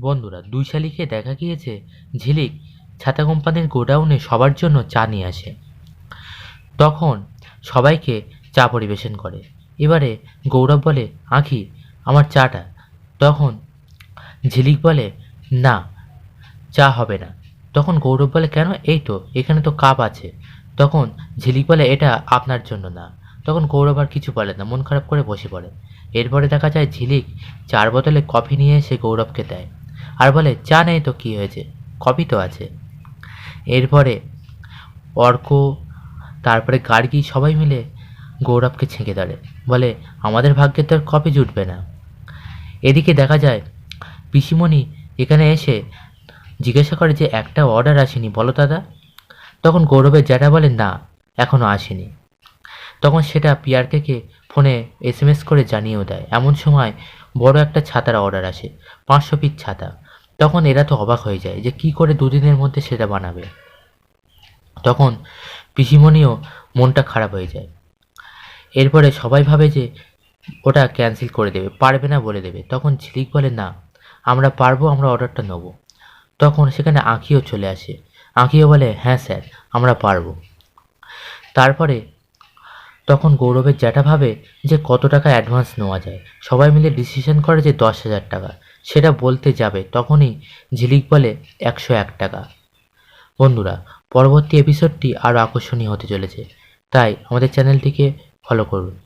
বন্ধুরা, দুই শালিকে দেখা গিয়েছে, ঝিলিক ছাতা কোম্পানির গোডাউনে সবার জন্য চা নিয়ে আসে। তখন সবাইকে চা পরিবেশন করে। এবারে গৌরব বলে, আঁখি, আমার চাটা। তখন ঝিলিক বলে, না, চা হবে না। তখন গৌরব বলে, কেন? এই তো, এখানে তো কাপ আছে। তখন ঝিলিক বলে, এটা আপনার জন্য না। তখন গৌরব আর কিছু বলে না, মন খারাপ করে বসে পড়ে। এরপরে দেখা যায়, ঝিলিক চার বোতলে কফি নিয়ে এসে গৌরবকে দেয়। আর বলে চা নেই তো কী হয়েছে? কপি তো আছে। এরপরে অর্ক, তারপরে গার্গী সবাই মিলে গৌরবকে ছেঁকে ধরে। বলে, আমাদের ভাগ্যে তো আর কফি জুটবে না। এদিকে দেখা যায়, পিসিমণি এখানে এসে জিজ্ঞাসা করে যে, একটা অর্ডার আসেনি বলো দাদা? তখন গৌরবের জ্যাঠা বলে, না এখনও আসেনি। তখন সেটা পিয়ারকে ফোনে এস করে জানিয়েও দেয়। এমন সময় বড় একটা ছাতার অর্ডার আসে, পাঁচশো পিস ছাতা। তখন এরা তো অবাক হয়ে যায় যে কি করে দুদিনের মধ্যে সেটা বানাবে। তখন পিসিমণিও মনটা খারাপ হয়ে যায়। এরপরে সবাই ভাবে যে ওটা ক্যান্সেল করে দেবে, পারবে না বলে দেবে। তখন ঝিলিক বলে, না, আমরা পারব, আমরা অর্ডারটা নেব। তখন সেখানে আঁকিও চলে আসে। আঁকিও বলে হ্যাঁ স্যার, আমরা পারব। তারপরে তখন গৌরবের জ্যাঠা ভাবে যে কত টাকা অ্যাডভান্স নেওয়া যায়। সবাই মিলে ডিসিশন করে যে দশ হাজার টাকা। সেটা বলতে যাবে তখনই ঝিলিক বলে একশো এক টাকা। বন্ধুরা, পরবর্তী এপিসোডটি আরও আকর্ষণীয় হতে চলেছে। তাই আমাদের চ্যানেলটিকে ফলো করুন।